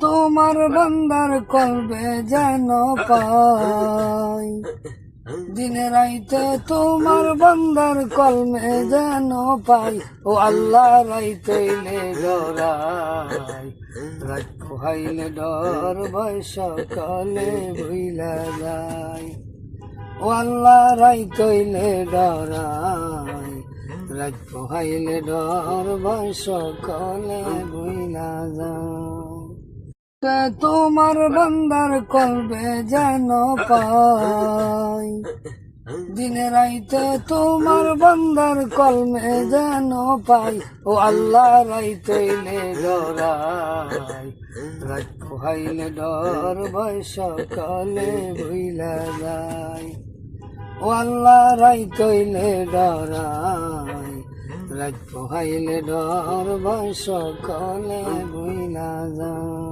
তোমার বান্দার কলবে যেন পাই দিনে রাইতে তোমার বান্দার কলমে যেন পাই। ও আল্লাহ রাইতইলে ডরাই। রাত পোহাইলে ডর, ভয় ভুইলা যায়। ও আল্লাহ রাইতইলে ডরাই। রাত পোহাইলে ডর, ভয় ভুইলা যায়। তোমার বান্দার কলবে যেন পাই দিনে রাইতে তোমার বান্দার কলমে যেন পাই। ও আল্লাহ রাইতইলে ডরাই। রাত পোহাইলে ডর ভয় সকালে ভুইলা যায়। ও আল্লাহ রাইতইলে ডরাই। রাত পোহাইলে ডর ভয় সকালে ভুইলা যায়।